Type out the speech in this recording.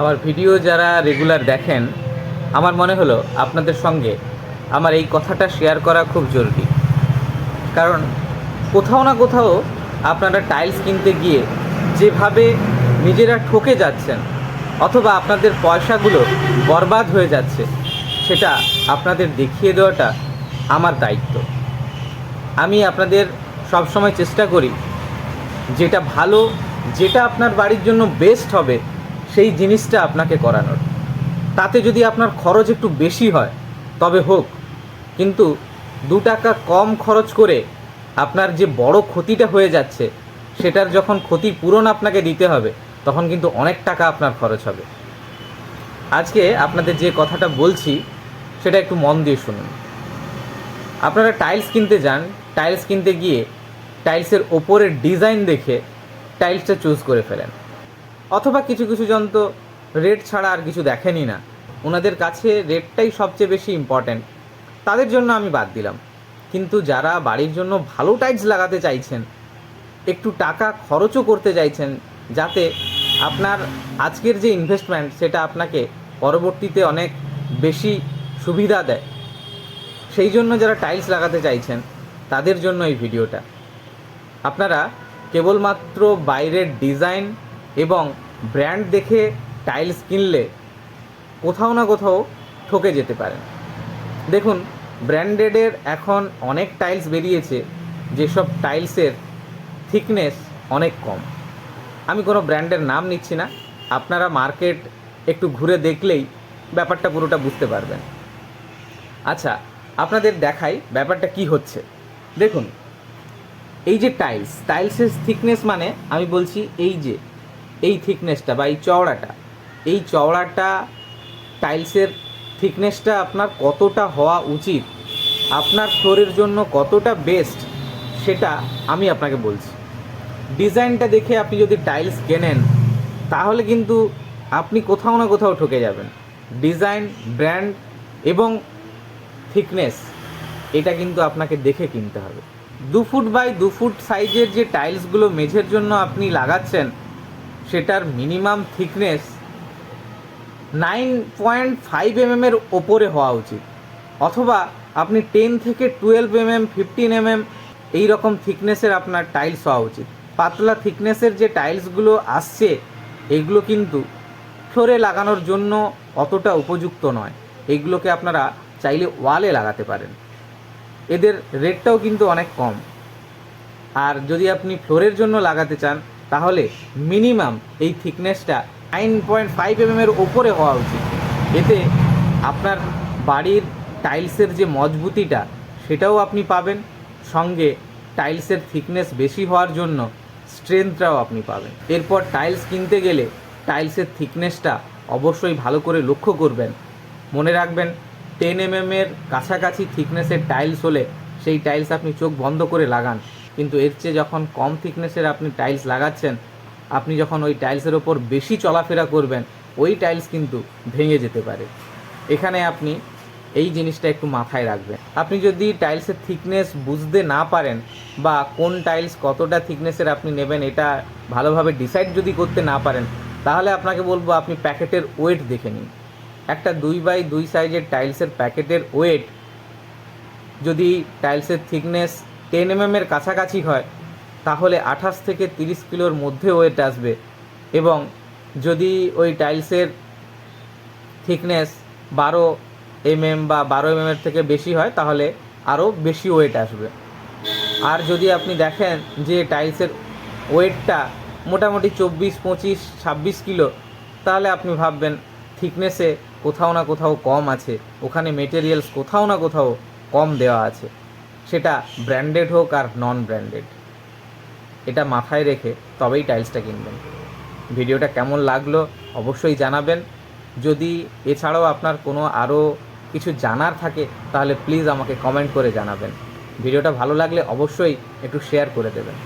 আমার ভিডিও যারা রেগুলার দেখেন, আমার মনে হলো আপনাদের সঙ্গে আমার এই কথাটা শেয়ার করা খুব জরুরি। কারণ কোথাও না কোথাও আপনারা টাইলস কিনতে গিয়ে যেভাবে নিজেরা ঠকে যাচ্ছেন, অথবা আপনাদের পয়সাগুলো বরবাদ হয়ে যাচ্ছে, সেটা আপনাদের দেখিয়ে দেওয়াটা আমার দায়িত্ব। আমি আপনাদের সবসময় চেষ্টা করি, যেটা ভালো, যেটা আপনার বাড়ির জন্য বেস্ট হবে সেই জিনিসটা আপনাকে করানোর। তাতে যদি আপনার খরচ একটু বেশি হয়, তবে হোক। কিন্তু দু টাকা কম খরচ করে আপনার যে বড় ক্ষতিটা হয়ে যাচ্ছে, সেটার যখন ক্ষতির পূরণ আপনাকে দিতে হবে, তখন কিন্তু অনেক টাকা আপনার খরচ হবে। আজকে আপনাদের যে কথাটা বলছি, সেটা একটু মন দিয়ে শুনুন। আপনারা টাইলস কিনতে যান, টাইলস কিনতে গিয়ে টাইলসের ওপরের ডিজাইন দেখে টাইলসটা চুজ করে ফেলেন। অথবা কিছু কিছু জন তো রেট ছাড়া আর কিছু দেখেনই না। ওনাদের কাছে রেটটাই সবচেয়ে বেশি ইম্পর্ট্যান্ট তাদের জন্য আমি বাদ দিলাম। কিন্তু যারা বাড়ির জন্য ভালো টাইলস লাগাতে চাইছেন, একটু টাকা খরচও করতে চাইছেন, যাতে আপনার আজকের যে ইনভেস্টমেন্ট সেটা আপনাকে পরবর্তীতে অনেক বেশি সুবিধা দেয়। সেই জন্য যারা টাইলস লাগাতে চাইছেন, তাদের জন্য এই ভিডিওটা আপনারা কেবলমাত্র বাইরের ডিজাইন এবং ব্র্যান্ড দেখে টাইলস কিনলে কোথাও না কোথাও ঠকে যেতে পারেন। দেখুন, ব্র্যান্ডেডের এখন অনেক টাইলস বেরিয়েছে, যেসব টাইলসের থিকনেস অনেক কম। আমি কোনো ব্র্যান্ডের নাম নিচ্ছি না, আপনারা মার্কেট একটু ঘুরে দেখলেই ব্যাপারটা পুরোটা বুঝতে পারবেন। আচ্ছা আপনাদের দেখাই ব্যাপারটা কি হচ্ছে। দেখুন, এই যে টাইলস, টাইলসের থিকনেস মানে আমি বলছি এই যে এই থিকনেসটা বা এই চওড়াটা এই চওড়াটা টাইলসের থিকনেসটা আপনার কতটা হওয়া উচিত, আপনার ফ্লোরের জন্য কতটা বেস্ট সেটা আমি আপনাকে বলছি। ডিজাইনটা দেখে আপনি যদি টাইলস কেনেন, তাহলে কিন্তু আপনি কোথাও না কোথাও ঠকে যাবেন। ডিজাইন ব্র্যান্ড এবং থিকনেস এটা কিন্তু আপনাকে দেখে কিনতে হবে। দু ফুট বাই দু ফুট সাইজের যে টাইলসগুলো মেঝের জন্য আপনি লাগাচ্ছেন সেটার minimum thickness nine point five M এর ওপরে হওয়া উচিত। অথবা আপনি টেন থেকে twelve M M fifteen M M এই রকম থিকনেসের আপনার টাইলস হওয়া উচিত। পাতলা থিকনেসের যে টাইলসগুলো আসছে, এগুলো কিন্তু ফ্লোরে লাগানোর জন্য অতটা উপযুক্ত নয়। এগুলোকে আপনারা চাইলে ওয়ালে লাগাতে পারেন। এদের রেটটাও কিন্তু অনেক কম। আর যদি আপনি ফ্লোরের জন্য লাগাতে চান তাহলে মিনিমাম এই থিকনেসটা নাইন পয়েন্ট ফাইভ এম এর ওপরে হওয়া উচিত। এতে আপনার বাড়ির টাইলসের যে মজবুতিটা, সেটাও আপনি পাবেন। সঙ্গে টাইলসের থিকনেস বেশি হওয়ার জন্য স্ট্রেংথটাও আপনি পাবেন। এরপর টাইলস কিনতে গেলে টাইলসের থিকনেসটা অবশ্যই ভালো করে লক্ষ্য করবেন। মনে রাখবেন, টেন এম এর কাছাকাছি থিকনেসের টাইলস হলে সেই টাইলস আপনি চোখ বন্ধ করে লাগান। কিন্তু এর চেয়ে যখন কম থিকনেসের আপনি টাইলস লাগাচ্ছেন, আপনি যখন ওই টাইলসের ওপর বেশি চলাফেরা করবেন, ওই টাইলস কিন্তু ভেঙে যেতে পারে। এখানে আপনি এই জিনিসটা একটু মাথায় রাখবেন। আপনি যদি টাইলসের থিকনেস বুঝতে না পারেন বা কোন টাইলস কতটা থিকনেসের আপনি নেবেন এটা ভালোভাবে ডিসাইড যদি করতে না পারেন, তাহলে আপনাকে বলব আপনি প্যাকেটের ওয়েট দেখে নিন। একটা দুই বাই দুই সাইজের টাইলসের প্যাকেটের ওয়েট যদি টাইলসের থিকনেস টেন এম এর কাছাকাছি হয়, তাহলে আঠাশ থেকে তিরিশ কিলোর মধ্যে ওয়েট আসবে। এবং যদি ওই টাইলসের থিকনেস বারো এমএম বা বারো এম এর থেকে বেশি হয়, তাহলে আরও বেশি ওয়েট আসবে। আর যদি আপনি দেখেন যে টাইলসের ওয়েটটা মোটামুটি চব্বিশ, পঁচিশ, ছাব্বিশ কিলো, তাহলে আপনি ভাববেন থিকনেসে কোথাও না কোথাও কম আছে। ওখানে মেটেরিয়ালস কোথাও না কোথাও কম দেওয়া আছে। সেটা ব্র্যান্ডেড হোক আর নন ব্র্যান্ডেড এটা মাথায় রেখে তবেই টাইলসটা কিনবেন। ভিডিওটা কেমন লাগল অবশ্যই জানাবেন। যদি এছাড়াও আপনার কোনো আরও কিছু জানার থাকে, তাহলে প্লিজ আমাকে কমেন্ট করে জানাবেন। ভিডিওটা ভালো লাগলে অবশ্যই একটু শেয়ার করে দেবেন।